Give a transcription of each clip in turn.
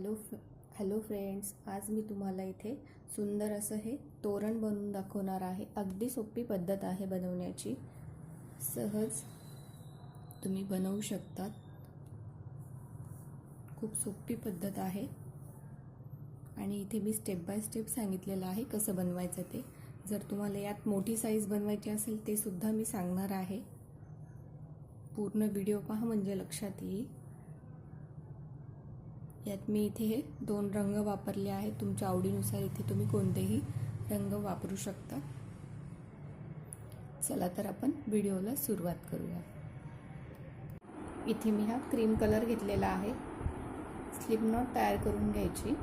Hello फ hello friends आज मी तुम्हाला इथे सुंदर असं हे तोरण बनवून दाखवणार आहे. अगदी सोपी पद्धत आहे बनवण्याची. सहज तुम्ही बनवू शकतात. खूप सोपी पद्धत आहे. आणि इथे मी स्टेप बाय स्टेप सांगितलेलं आहे कसं बनवायचं ते. जर तुम्हाला यात मोठी साईज बनवायची असेल ते सुद्धा मी सांगणार आहे. पूर्ण व्हिडिओ पहा म्हणजे लक्षात येईल. यात मी इथे हे दोन रंग वापरले आहेत. तुमच्या आवडीनुसार इथे तुम्ही कोणतेही रंग वापरू शकता. चला तर आपण व्हिडिओला सुरुवात करूया. इथे मी हा क्रीम कलर घेतलेला आहे. स्लिप नॉट तयार करून घ्यायची.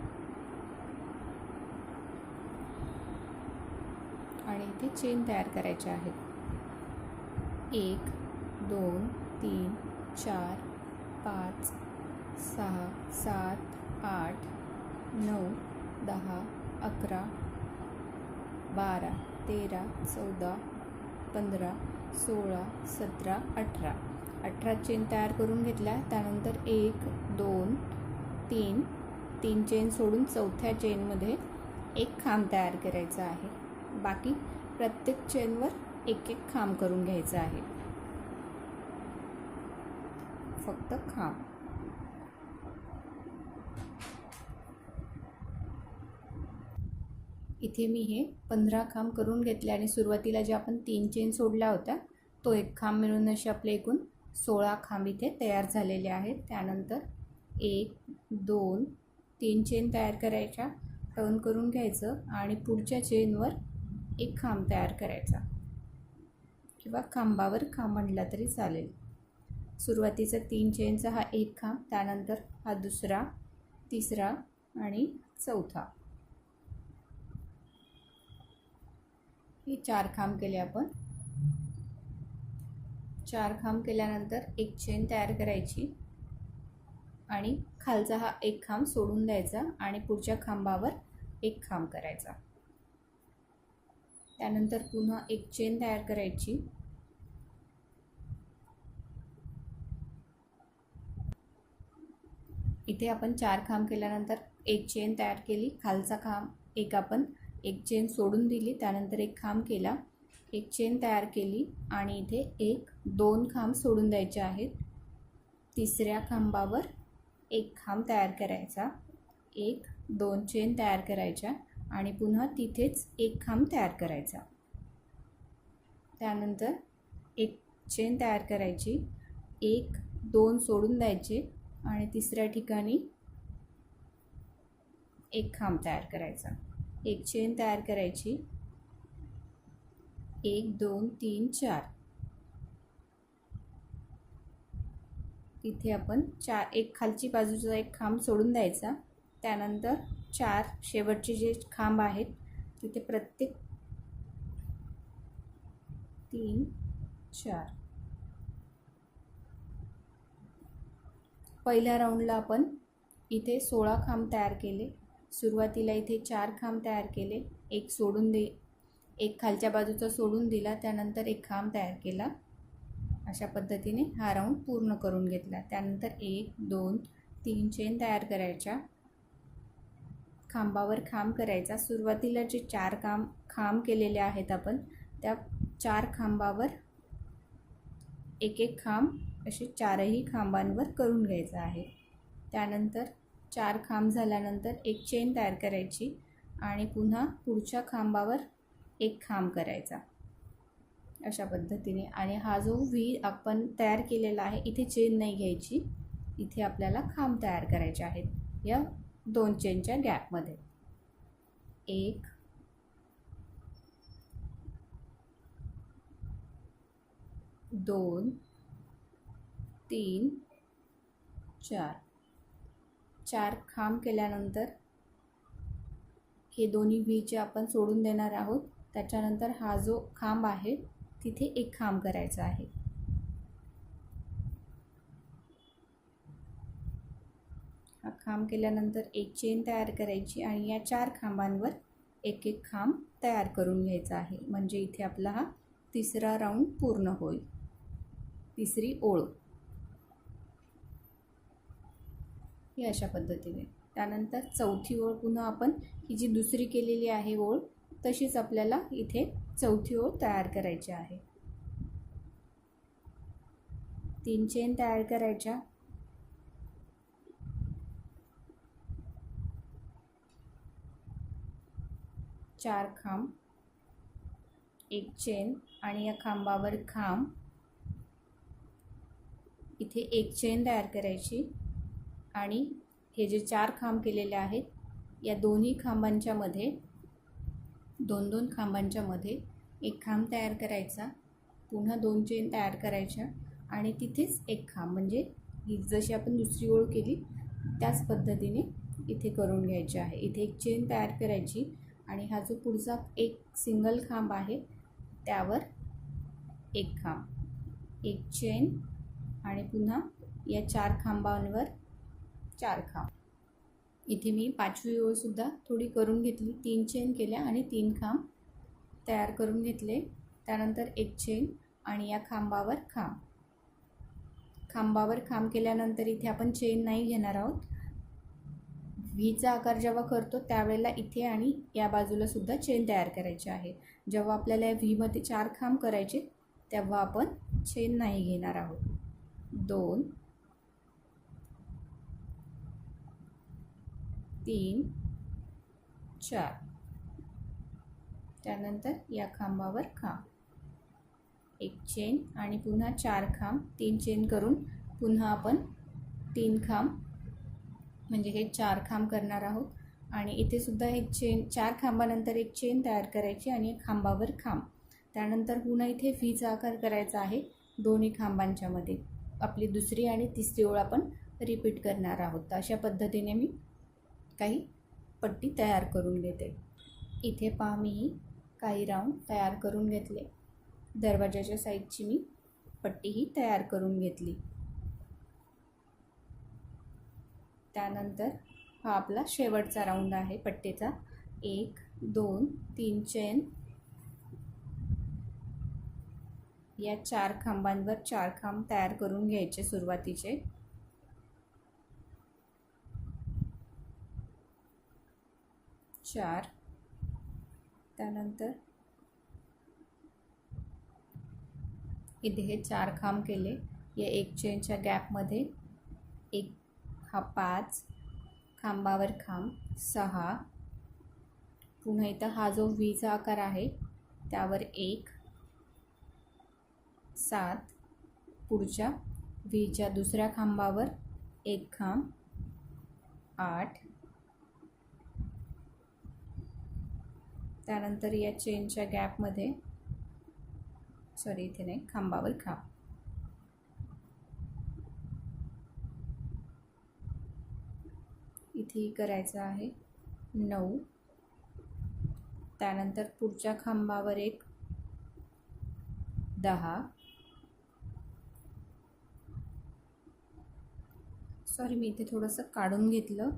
आणि इथे चेन तयार करायचे आहेत एक दोन तीन चार पाच सहा सात आठ नऊ दहा अकरा बारा तेरा चौदा पंधरा सोळा सतरा अठरा. अठरा चेन तयार करून घेतल्या. त्यानंतर एक दोन तीन तीन चेन सोडून चौथ्या चेनमध्ये एक खांब तयार करायचा आहे. बाकी प्रत्येक चेनवर एक एक खांब करून घ्यायचं आहे. फक्त खांब. इथे मी हे पंधरा खांब करून घेतले आणि सुरुवातीला जे आपण तीन चेन सोडल्या होत्या तो एक खांब मिळून असे आपले एकूण सोळा खांब इथे तयार झालेले आहेत. त्यानंतर एक दोन तीन चेन तयार करायच्या टर्न करून घ्यायचं आणि पुढच्या चेनवर एक खांब तयार करायचा. किंवा खांबावर खांब म्हटला तरी चालेल. सुरुवातीचा तीन चेनचा हा एक खांब त्यानंतर हा दुसरा तिसरा आणि चौथा. हे चार खांब केले आपण. चार खांब केल्यानंतर एक चेन तयार करायची आणि खालचा हा एक खांब सोडून द्यायचा आणि पुढच्या खांबावर एक खांब करायचा. त्यानंतर पुन्हा एक चेन तयार करायची. इथे आपण चार खांब केल्यानंतर एक चेन तयार केली. खालचा खांब एक आपण एक चेन सोडून दिली त्यानंतर एक खांब केला. एक चेन तयार केली आणि इथे एक दोन खांब सोडून द्यायचे आहेत. तिसऱ्या खांबावर एक खांब तयार करायचा. एक दोन चेन तयार करायच्या आणि पुन्हा तिथेच एक खांब तयार करायचा. त्यानंतर एक चेन तयार करायची. एक दोन सोडून द्यायचे आणि तिसऱ्या ठिकाणी एक खांब तयार करायचा. एक चेन तयार करायची. एक दोन तीन चार. तिथे आपण चार एक खालची बाजूचा एक खांब सोडून द्यायचा. त्यानंतर चार शेवटचे जे खांब आहेत तिथे प्रत्येक तीन चार. पहिल्या राऊंडला आपण इथे सोळा खांब तयार केले. सुरुवातीला इथे चार खांब तयार केले. एक सोडून दे एक खालच्या बाजूचा सोडून दिला त्यानंतर एक खांब तयार केला. अशा पद्धतीने हा राऊंड पूर्ण करून घेतला. त्यानंतर एक दोन तीन चेन तयार करायच्या. खांबावर खांब करायचा. सुरुवातीला जे चार काम खांब केलेले आहेत आपण त्या चार खांबावर एक एक खांब असे चारही खांबांवर करून घ्यायचं आहे. त्यानंतर चार खांब झाल्यानंतर एक चेन तयार करायची आणि पुन्हा पुढच्या खांबावर एक खांब करायचा. अशा पद्धतीने. आणि हा जो व्ही आपण तयार केलेला आहे इथे चेन नाही घ्यायची. इथे आपल्याला खांब तयार करायचे आहेत. या दोन चेनच्या गॅपमध्ये एक दोन तीन चार. चार खांब केल्यानंतर हे दोन्ही व्हीचे आपण सोडून देणार आहोत त्याच्यानंतर हा जो खांब आहे तिथे एक खांब करायचा आहे. हा खांब केल्यानंतर एक चेन तयार करायची आणि या चार खांबांवर एक एक खांब तयार करून घ्यायचा आहे. म्हणजे इथे आपला हा तिसरा राऊंड पूर्ण होईल. तिसरी ओळ. ही अशा पद्धतीने. त्यानंतर चौथी ओळ पुन्हा आपण ही जी दुसरी केलेली आहे ओळ तशीच आपल्याला इथे चौथी ओळ तयार करायची आहे. तीन चेन तयार करायच्या. चार खांब. एक चेन आणि या खांबावर खांब. इथे एक चेन तयार करायची. आणि हे जे चार खांब केलेले आहेत या दोन्ही खांबांच्या मध्ये दोन दोन खांबांच्या मध्ये एक खांब तयार करायचा पुन्हा दोन चेन तयार करायच्या आणि तिथेच एक खांब. म्हणजे ही जशी आपण दुसरी ओळ केली त्याच पद्धतीने इथे करून घ्यायची आहे. इथे एक चेन तयार करायची आणि हा जो पुढचा एक सिंगल खांब आहे त्यावर एक खांब. एक चेन आणि पुन्हा या चार खांबांवर चार खांब. इथे मी पाचवी ओळसुद्धा थोडी करून घेतली. तीन चेन केल्या आणि तीन खांब तयार करून घेतले. त्यानंतर एक चेन आणि या खांबावर खांब. खांबावर खांब केल्यानंतर इथे आपण चेन नाही घेणार आहोत. व्हीचा आकार जेव्हा करतो त्यावेळेला इथे आणि या बाजूला सुद्धा चेन तयार करायची आहे. जेव्हा आपल्याला या व्हीमध्ये चार खांब करायचे तेव्हा आपण चेन नाही घेणार आहोत. दोन तीन चार. त्यानंतर या खांबावर खांब. एक चेन आणि पुन्हा चार खांब. तीन चेन करून पुन्हा आपण तीन खांब म्हणजे हे चार खांब करणार आहोत. आणि इथे सुद्धा एक चेन चार खांबानंतर एक चेन तयार करायची आणि एक खांबावर खांब. त्यानंतर पुन्हा इथे व्हीचा आकार करायचा आहे दोन्ही खांबांच्यामध्ये. आपली दुसरी आणि तिसरी ओळ आपण रिपीट करणार आहोत. तर अशा पद्धतीने मी काही पट्टी तयार करून घेते. इथे पहा मी काही राऊंड तयार करून घेतले. दरवाजाच्या साईडची मी पट्टीही तयार करून घेतली. त्यानंतर हा आपला शेवटचा राऊंड आहे पट्टीचा. एक दोन तीन चेन. या चार खांबांवर चार खांब तयार करून घ्यायचे सुरुवातीचे. चार. त्यानंतर इथे हे चार खांब केले. या एक चेनच्या गॅपमध्ये एक हा पाच खांबावर खांब सहा. पुन्हा इथं हा जो व्हीचा आकार आहे त्यावर एक सात. पुढच्या व्हीच्या दुसऱ्या खांबावर एक खांब आठ. त्यानंतर या चेनच्या गॅपमध्ये सॉरी इथे नाही खांबावर खांब इथेही करायचं आहे नऊ. त्यानंतर पुढच्या खांबावर एक दहा. सॉरी मी इथे थोडंसं काढून घेतलं.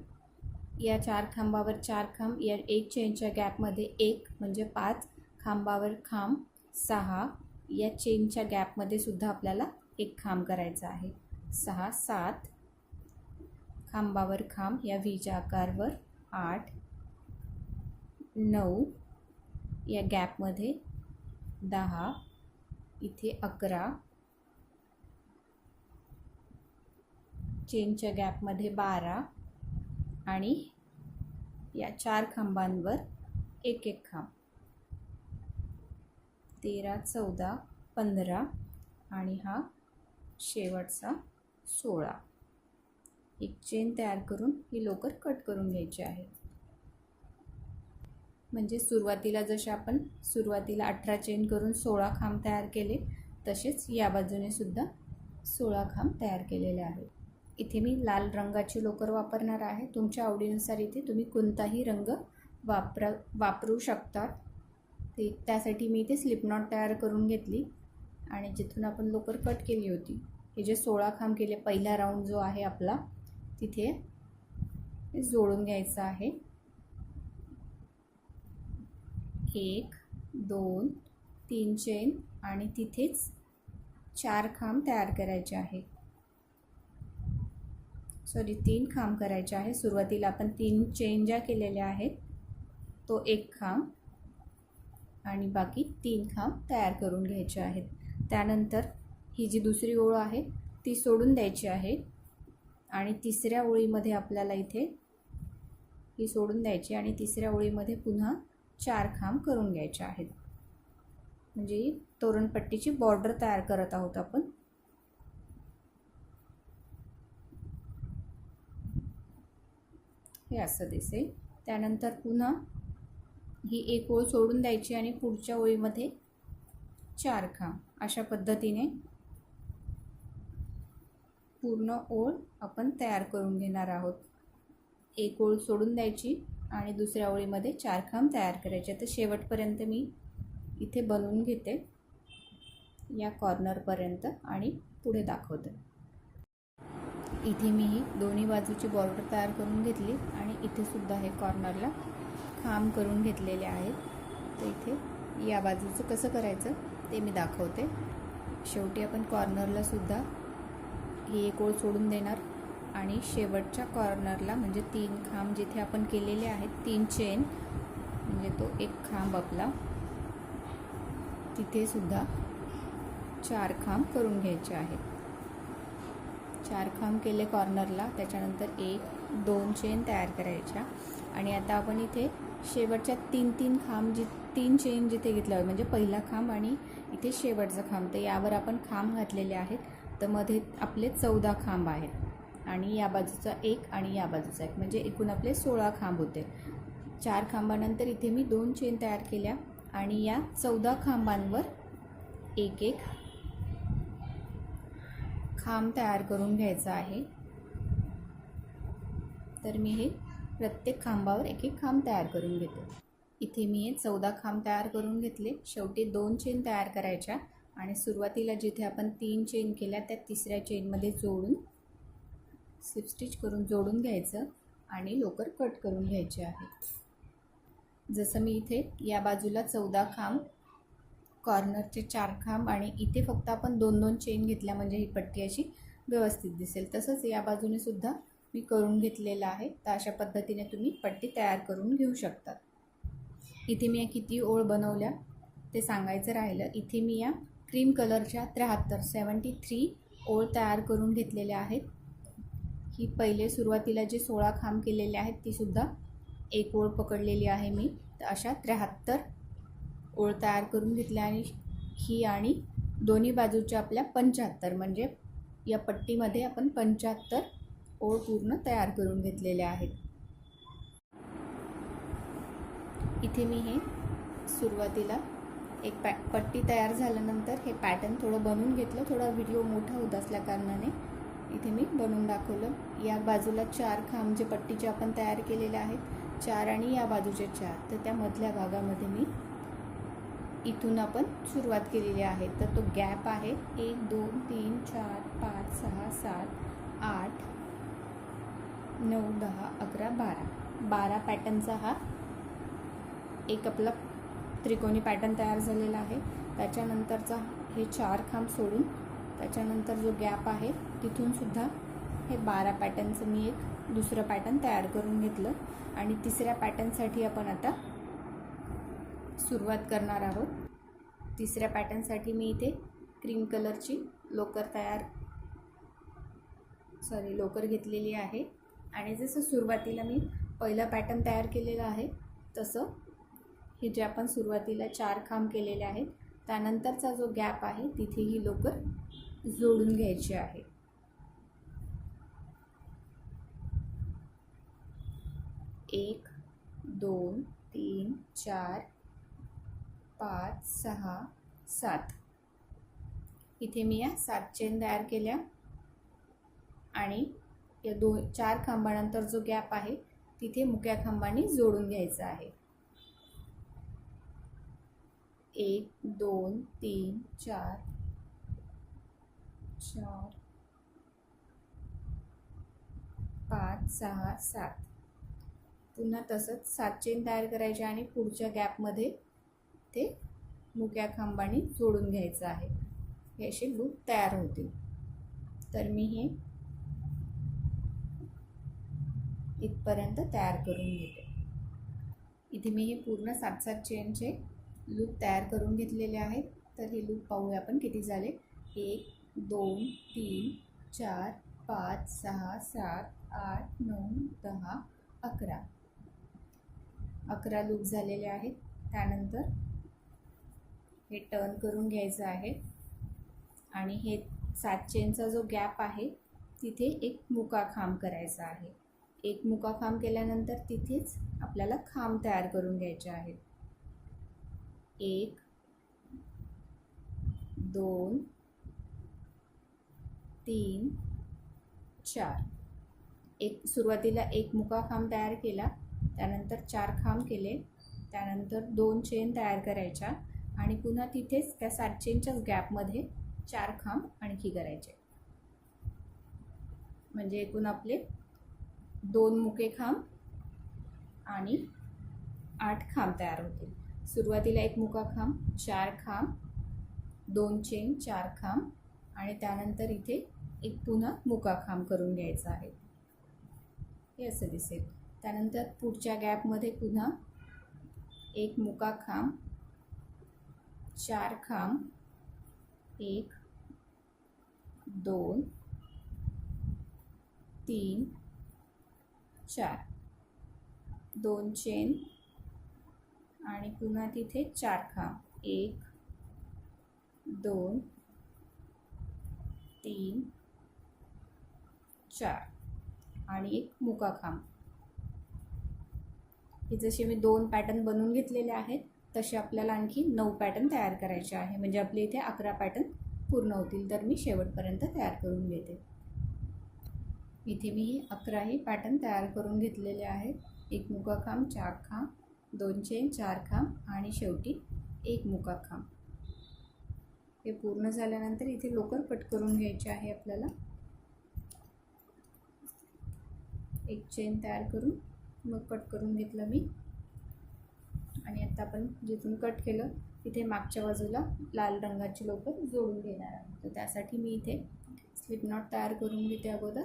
या चार खांबावर चार खांब या एक चेनच्या गॅपमध्ये एक म्हणजे पाच खांबावर खांब सहा या चेनच्या गॅपमध्ये सुद्धा आपल्याला एक खांब करायचा आहे. सहा सात खांबावर खांब या व्हीच्या आकारवर आठ नऊ या गॅपमध्ये दहा इथे अकरा चेनच्या गॅपमध्ये बारा आणि या चार खांबांवर एक एक खांब. तेरा चौदा पंधरा आणि हा शेवटचा सोळा. एक चेन तयार करून ही लोकर कट करून घ्यायची आहे. म्हणजे सुरुवातीला जसे आपण सुरुवातीला अठरा चेन करून सोळा खांब तयार केले तसेच या बाजूने सुद्धा सोळा खांब तयार केलेले आहेत. इथे मी लाल रंगाची लोकर वापरणार आहे. तुमच्या आवडीनुसार इथे तुम्ही कोणताही रंग वापरा वापरू शकता. ते त्यासाठी मी इथे स्लिपनॉट तयार करून घेतली आणि जिथून आपण लोकर कट केली होती हे जे सोळा खांब केले पहिला राऊंड जो आहे आपला तिथे जोडून घ्यायचं आहे. एक दोन तीन चेन आणि तिथेच चार खांब तयार करायचे आहे. सॉरी तीन खांब करायचे आहे. सुरुवातीला आपण तीन चेन ज्या केलेल्या आहेत. तो एक खांब आणि बाकी तीन खांब तयार करून घ्यायचे आहेत. त्यानंतर ही जी दुसरी ओळ आहे ती सोडून द्यायची आहे. आणि तिसऱ्या ओळीमध्ये आपल्याला इथे ही सोडून द्यायची आणि तिसऱ्या ओळीमध्ये पुन्हा चार खांब करून घ्यायचे आहेत. म्हणजे तोरणपट्टीची बॉर्डर तयार करत आहोत आपण. हे असं दिसेल. त्यानंतर पुन्हा ही एक ओळ सोडून द्यायची आणि पुढच्या ओळीमध्ये चार खांब. अशा पद्धतीने पूर्ण ओळ आपण तयार करून घेणार आहोत. एक ओळ सोडून द्यायची आणि दुसऱ्या ओळीमध्ये चार खांब तयार करायचे. तर शेवटपर्यंत मी इथे बनवून घेते. या कॉर्नरपर्यंत आणि पुढे दाखवते. इथे मी ही दोन्ही बाजूची बॉर्डर तयार करून घेतली आणि इथे सुद्धा हे कॉर्नरला खांब करून घेतलेले आहेत. तर इथे या बाजूचं कसं करायचं ते मी दाखवते. शेवटी आपण कॉर्नरला सुद्धा ही एक ओळ सोडून देणार आणि शेवटच्या कॉर्नरला म्हणजे तीन खांब जिथे आपण केलेले आहेत तीन चेन म्हणजे तो एक खांब आपला तिथे सुद्धा चार खांब करून घ्यायचे आहेत. चार खांब केले कॉर्नरला. त्याच्यानंतर एक दोन चेन तयार करायच्या. आणि आता आपण इथे शेवटच्या तीन तीन खांब जि तीन चेन जिथे घेतलं म्हणजे पहिला खांब आणि इथे शेवटचा खांब. तर यावर आपण खांब घातलेले आहेत. तर मध्ये आपले चौदा खांब आहेत. आणि या बाजूचा एक आणि या बाजूचा एक. म्हणजे एकूण आपले सोळा खांब होते. चार खांबानंतर इथे मी दोन चेन तयार केल्या. आणि या चौदा खांबांवर एक एक खांब तयार करून घ्यायचा आहे. तर मी हे प्रत्येक खांबावर एक एक खांब तयार करून घेतो. इथे मी हे चौदा खांब तयार करून घेतले. शेवटी दोन चेन तयार करायच्या आणि सुरुवातीला जिथे आपण तीन चेन केल्या त्या तिसऱ्या चेनमध्ये जोडून स्लिप स्टिच करून जोडून घ्यायचं आणि लोकर कट करून घ्यायचे आहे. जसं मी इथे या बाजूला चौदा खांब कॉर्नरचे चार खांब आणि इथे फक्त आपण दोन दोन चेन घेतल्या म्हणजे ही पट्टी अशी व्यवस्थित दिसेल. तसंच या बाजूने सुद्धा मी करून घेतलेलं आहे. तर अशा पद्धतीने तुम्ही पट्टी तयार करून घेऊ शकतात इथे मी या किती ओळ बनवल्या ते सांगायचं राहिलं. इथे मी या क्रीम कलरच्या त्र्याहत्तर सेवन्टी थ्री ओळ तयार करून घेतलेल्या आहेत. ही पहिले सुरुवातीला जे सोळा खांब केलेले आहेत तीसुद्धा एक ओळ पकडलेली आहे मी. तर अशा त्र्याहत्तर ओळ तयार करून घेतल्या आणि ही आणि दोन्ही बाजूच्या आपल्या पंच्याहत्तर म्हणजे या पट्टीमध्ये आपण पंच्याहत्तर ओळ पूर्ण तयार करून घेतलेले आहेत. इथे मी हे सुरुवातीला एक पॅ पट्टी तयार झाल्यानंतर हे पॅटर्न थोडं बनवून घेतलं. थोडा व्हिडिओ मोठा होत असल्या कारणाने इथे मी बनवून दाखवलं. या बाजूला चार खांब जे पट्टीचे आपण तयार केलेले आहेत चार आणि या बाजूचे चार तर त्या मधल्या भागामध्ये मी इथून आपण सुरुवात केलेली आहे. तर तो गॅप आहे. एक दोन तीन चार पाच सहा सात आठ नऊ दहा अकरा बारा. बारा पॅटर्नचा हा एक आपला त्रिकोणी पॅटर्न तयार झालेला आहे. त्याच्यानंतरचा हे चार खांब सोडून त्याच्यानंतर जो गॅप आहे तिथून सुद्धा हे बारा पॅटर्नचं मी एक दुसरं पॅटर्न तयार करून घेतलं. आणि तिसऱ्या पॅटर्नसाठी आपण आता सुरुवात करणार आहोत. तिसऱ्या पॅटर्नसाठी मी इथे क्रीम कलरची लोकर तयार सॉरी लोकर घेतलेली आहे. आणि जसं सुरुवातीला मी पहिला पॅटर्न तयार केलेला आहे तसं हे जे आपण सुरुवातीला चार खांब केलेले आहेत त्यानंतरचा जो गॅप आहे तिथे ही लोकर जोडून घ्यायची आहे. एक दोन तीन चार पाच सहा सात. इथे मी या सात चेन तयार केल्या. आणि या दोन चार खांबानंतर जो गॅप आहे तिथे मुक्या खांबाने जोडून घ्यायचा आहे. एक दोन तीन चार चार पाच सहा सात. पुन्हा तसंच सात चेन तयार करायचे आणि पुढच्या गॅपमध्ये ते मुक्या खांबाने जोडून घ्यायचं आहे. हे असे लूप तयार होतील. तर मी हे इथपर्यंत तयार करून घेते. इथे मी हे पूर्ण सात सात चेनचे लूप तयार करून घेतलेले आहेत. तर हे लूप पाहूया आपण किती झाले? एक दोन तीन चार पाच सहा सात आठ नऊ दहा अकरा. अकरा लूप झालेले आहेत. त्यानंतर हे टर्न करून घ्यायचं आहे. आणि हे सात चेनचा जो गॅप आहे तिथे एक मुका खांब करायचा आहे. एक मुका खांब केल्यानंतर तिथेच आपल्याला खांब तयार करून घ्यायचे आहेत. एक दोन तीन चार. एक सुरुवातीला एक मुका खांब तयार केला त्यानंतर चार खांब केले त्यानंतर दोन चेन तयार करायच्या. आणि पुन्हा तिथेच त्या सात चेनच्याच गॅपमध्ये चार खांब आणखी करायचे. म्हणजे एकूण आपले दोन मुके खांब आणि आठ खांब तयार होतील. सुरुवातीला एक मुका खांब चार खांब दोन चेन चार खांब आणि त्यानंतर इथे एक पुन्हा मुका खांब करून घ्यायचा आहे. हे असं दिसेल. त्यानंतर पुढच्या गॅपमध्ये पुन्हा एक मुका खांब चार खांब. एक दोन तीन चार. दोन चेन आणि पुन्हा तिथे चार खांब. एक दोन तीन चार. आणि एक मुका खांब. हे जसे मी दोन पॅटर्न बनवून घेतलेले आहेत तसे आपल्याला आणखी नऊ पॅटर्न तयार करायचे आहे. म्हणजे आपले इथे अकरा पॅटर्न पूर्ण होतील तर मी शेवटपर्यंत तयार करून घेते. इथे मी अकराही पॅटर्न तयार करून घेतलेले आहेत. एक मुका खांब चार खांब दोन चेन चार खांब आणि शेवटी एक मुका खांब हे पूर्ण झाल्यानंतर इथे लोकर कट करून घ्यायचे आहे आपल्याला. एक चेन तयार करून मग कट करून घेतलं मी. आणि आता आपण जिथून कट केलं तिथे मागच्या बाजूला लाल रंगाची लोकर जोडून घेणार आहोत. तर त्यासाठी मी इथे स्लिप नॉट तयार करून घेते अगोदर.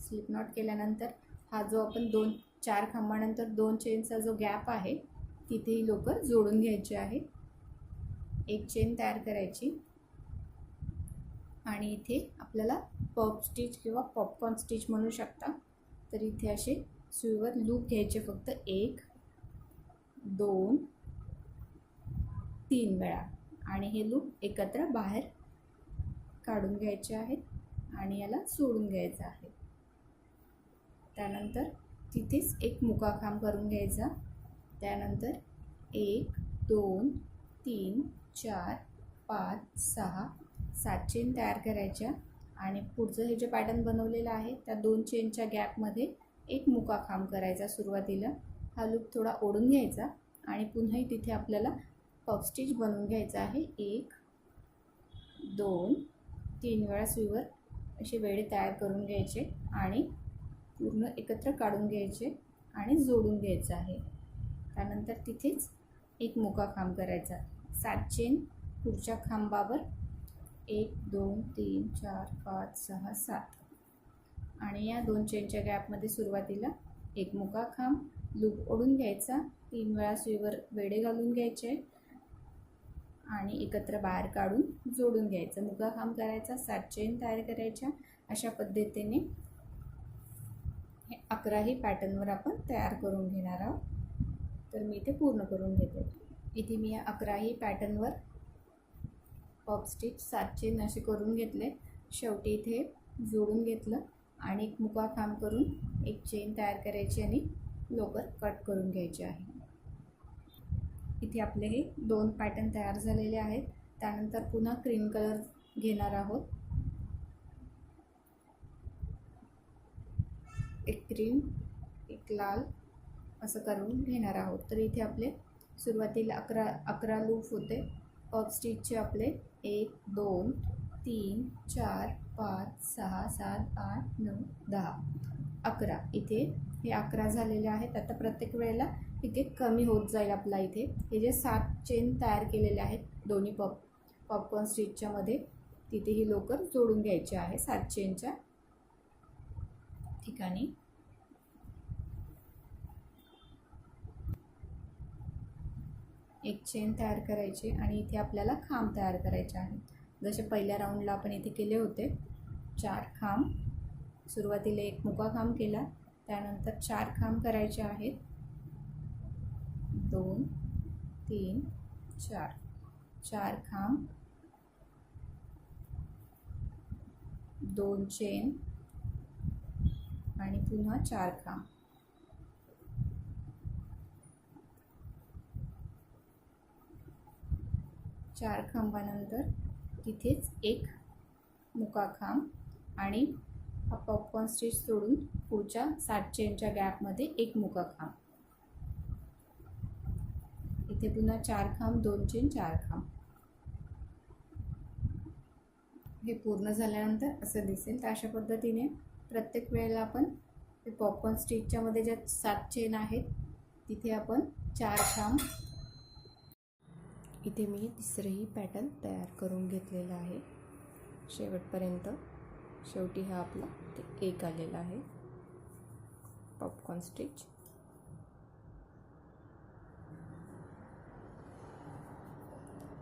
स्लिप नॉट केल्यानंतर हा जो आपण दोन चार खांबानंतर दोन चेनचा जो गॅप आहे तिथेही लोकर जोडून घ्यायची आहे एक चेन तयार करायची. आणि इथे आपल्याला पॉप स्टिच किंवा पॉपकॉर्न स्टिच म्हणू शकता. तर इथे असे सुईवर लूप घ्यायचे फक्त एक दोन तीन वेळा. आणि हे लूप एकत्र बाहेर काढून घ्यायचे आहेत आणि याला सोडून घ्यायचं आहे. त्यानंतर तिथेच एक मुकाखांब करून घ्यायचा. त्यानंतर एक दोन तीन चार पाच सहा सात चेन तयार करायच्या. आणि पुढचं हे जे पॅटर्न बनवलेलं आहे त्या दोन चेनच्या गॅपमध्ये एक मुका खांब करायचा सुरुवातीला. हा लूप थोडा ओढून घ्यायचा आणि पुन्हाही तिथे आपल्याला पफस्टिच बनवून घ्यायचा आहे. एक दोन तीन वेळा सुईवर असे वेळे तयार करून घ्यायचे आणि पूर्ण एकत्र काढून घ्यायचे आणि जोडून घ्यायचं आहे. त्यानंतर तिथेच एक मुका खांब करायचा. सात चेन पुढच्या खांबावर एक दोन तीन चार पाच सहा सात. आणि या दोन चेनच्या गॅपमध्ये सुरुवातीला एक मुका खांब लूप ओढून घ्यायचा तीन वेळा सुईवर वेडे घालून घ्यायचे आणि एकत्र बाहेर काढून जोडून घ्यायचं. मुका खांब करायचा सात चेन तयार करायच्या. अशा पद्धतीने हे अकराही पॅटर्नवर आपण तयार करून घेणार आहोत. तर मी इथे पूर्ण करून घेते. इथे मी या अकराही पॅटर्नवर पॉप स्टिच सात चेन असे करून घेतले. शेवटी इथे जोडून घेतलं. आणि एक मुका खांब करून एक चेन तयार करायची आणि लोकर कट करून घ्यायची आहे. इथे आपले हे दोन पॅटर्न तयार झालेले आहेत. त्यानंतर पुन्हा क्रीम कलर घेणार आहोत. एक क्रीम एक लाल असं करून घेणार आहोत. तर इथे आपले सुरुवातीला अकरा अकरा लूप होते. पॉप स्टिचचे आपले एक दोन तीन चार पाच सहा सात आठ नऊ दहा अकरा. इथे हे अकरा झालेले आहेत. आता प्रत्येक वेळेला इथे कमी होत जाईल आपला इथे. हे जे सात चेन तयार केलेले आहेत दोन्ही पॉप पॉपकॉर्न स्टिचच्यामध्ये तिथे ही लोकर जोडून घ्यायची आहे सात चेनच्या ठिकाणी. एक चेन तयार करायची आणि इथे आपल्याला खांब तयार करायचे आहे जसे पहिल्या राऊंडला आपण इथे केले होते चार खांब. सुरुवातीला एक मुका खांब केला त्यानंतर चार खांब करायचे आहेत. दोन तीन चार. चार खांब. दोन चेन. आणि पुन्हा चार खांब. चार खांबानंतर तिथेच एक मुका खांब. आणि हा पॉपकॉर्न स्टिच सोडून पुढच्या सात चेनच्या गॅपमध्ये एक मुका खांब इथे पुन्हा चार खांब दोन चेन चार खांब हे पूर्ण झाल्यानंतर असं दिसेल तर अशा पद्धतीने प्रत्येक वेळेला आपण हे पॉपकॉर्न स्टिचच्यामध्ये ज्या सात चेन आहेत तिथे आपण चार खांब इथे मी तिसरंही पॅटर्न तयार करून घेतलेलं आहे. शेवटपर्यंत. शेवटी हा आपला ते एक आलेला आहे. पॉपकॉर्न स्टिच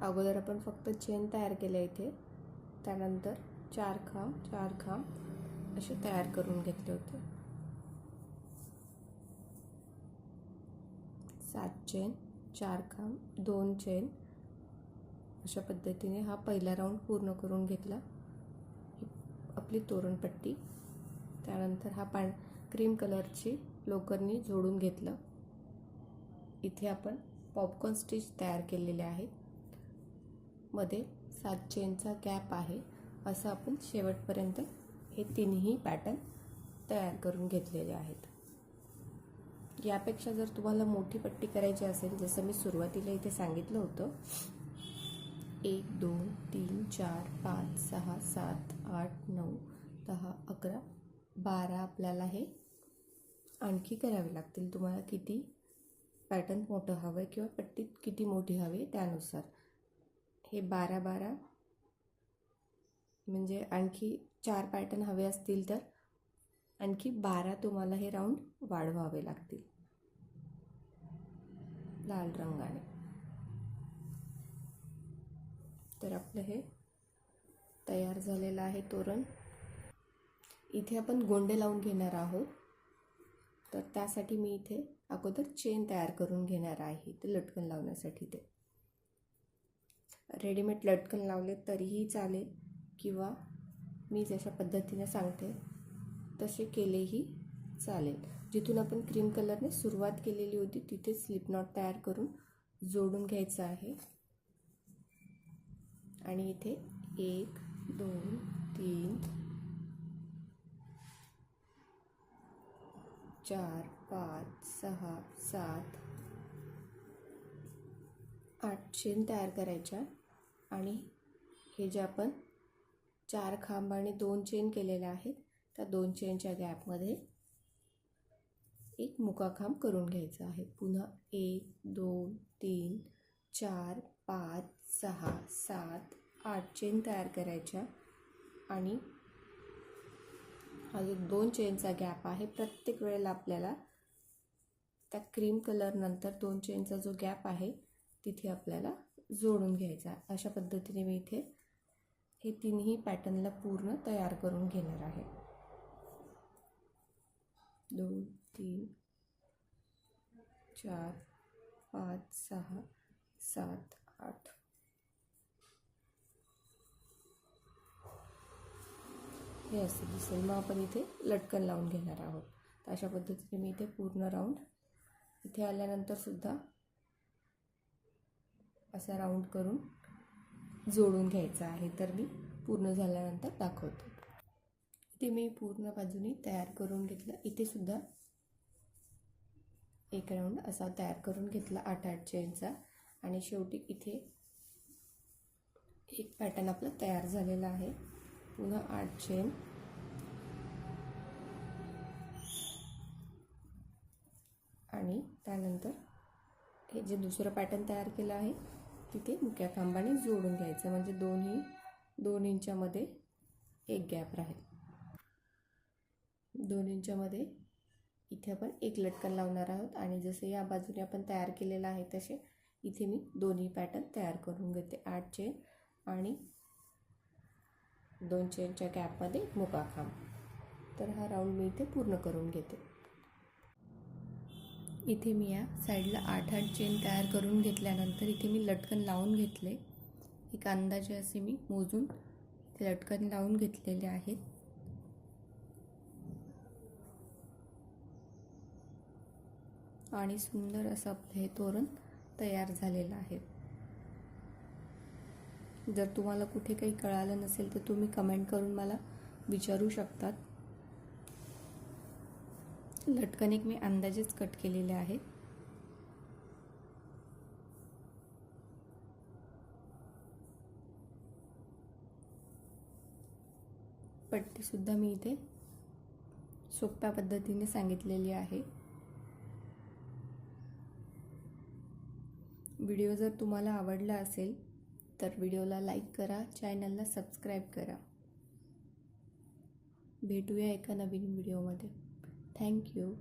अगोदर आपण फक्त चेन तयार केल्या इथे. त्यानंतर चार खांब चार खांब असे तयार करून घेतले होते. सात चेन चार खांब दोन चेन अशा पद्धतीने हा पहिला राऊंड पूर्ण करून घेतला. आपली तोरणपट्टी त्यानंतर हा पाण क्रीम कलरची लोकरनी जोडून घेतलं. इथे आपण पॉपकॉर्न स्टिच तयार केलेले आहेत. मध्ये सात चेनचा गॅप आहे. असं आपण शेवटपर्यंत हे तिन्ही पॅटर्न तयार करून घेतलेले आहेत. यापेक्षा जर तुम्हाला मोठी पट्टी करायची असेल जसं मी सुरुवातीला इथे सांगितलं होतं एक दोन तीन चार पाच सहा सात आठ नऊ दहा अकरा बारा आपल्याला हे आणखी करावे लागतील. तुम्हाला किती पॅटर्न मोठं हवं आहे किंवा पट्टी किती मोठी हवी त्यानुसार. हे बारा बारा म्हणजे आणखी चार पॅटर्न हवे असतील तर आणखी बारा तुम्हाला हे राऊंड वाढवावे लागतील. लाल रंगाने. तर आपलं हे तयार झालेलं आहे तोरण. इथे आपण गोंडे लावून घेणार आहोत. तर त्यासाठी मी इथे अगोदर चेन तयार करून घेणार आहे ते लटकन लावण्यासाठी ते. रेडीमेड लटकन लावले तरीही चालेल किंवा मी जशा पद्धतीने सांगते तसे केलेही चालेल. जिथून आपण क्रीम कलरने सुरुवात केलेली होती तिथे स्लिप नॉट तयार करून जोडून घ्यायचं आहे. आणि इथे एक दोन तीन चार पाच सहा सात आठ चेन तयार करायच्या. आणि हे जे आपण चार खांब आणि दोन चेन केलेल्या आहेत त्या दोन चेनच्या गॅपमध्ये एक मुकाखांब करून घ्यायचा आहे. पुन्हा एक दोन तीन चार पाच सहा सात आठ चेन तयार करायच्या आणि हा जो दोन चेनचा गॅप आहे. प्रत्येक वेळेला आपल्याला त्या क्रीम कलरनंतर दोन चेनचा जो गॅप आहे तिथे आपल्याला जोडून घ्यायचा अशा पद्धतीने मी इथे हे तिन्ही पॅटर्नला पूर्ण तयार करून घेणार आहे. दोन तीन चार पाच सहा सात आठ हे असं दिसेल मग आपण इथे लटकन लावून घेणार आहोत. तर अशा पद्धतीने मी इथे पूर्ण राऊंड इथे आल्यानंतर सुद्धा असा राऊंड करून जोडून घ्यायचा आहे. तर मी पूर्ण झाल्यानंतर दाखवतो. इथे मी पूर्ण बाजूनी तयार करून घेतलं. इथे सुद्धा एक राऊंड असा तयार करून घेतला आठ आठ चेनचा आणि शेवटी इथे एक पॅटर्न आपला तयार झालेला आहे. पुन्हा आठ चेन आणि त्यानंतर हे जे दुसरं पॅटर्न तयार केलं आहे तिथे मुक्या खांबाने जोडून घ्यायचं. म्हणजे दोन्ही दोन इंचामध्ये एक गॅप राहील. दोन इंचामध्ये इथे आपण एक लटकन लावणार आहोत. आणि जसे या बाजूने आपण तयार केलेलं आहे तसे इथे मी दोन्ही पॅटर्न तयार करून घेते. आठ चेन आणि दोन चेनच्या गॅपमध्ये मुकाखांब तर हा राऊंड मी इथे पूर्ण करून घेते. इथे मी या साईडला आठ आठ चेन तयार करून घेतल्यानंतर इथे मी लटकन लावून घेतले. एक अंदाजे असे मी मोजून ते लटकन लावून घेतलेले आहेत. आणि सुंदर असं हे तोरण तयार झालेलं आहे. जर तुम्हाला कुठे काही कळालं नसेल तर तुम्ही कमेंट करून मला विचारू शकतात. लटकन एक मी अंदाजेच कट केलेले आहेत. पट्टीसुद्धा मी इथे सोप्या पद्धतीने सांगितलेली आहे. व्हिडिओ जर तुम्हाला आवडला असेल तर व्हिडिओला लाईक करा चॅनलला सबस्क्राईब करा. भेटूया एका नवीन व्हिडिओमध्ये. थँक्यू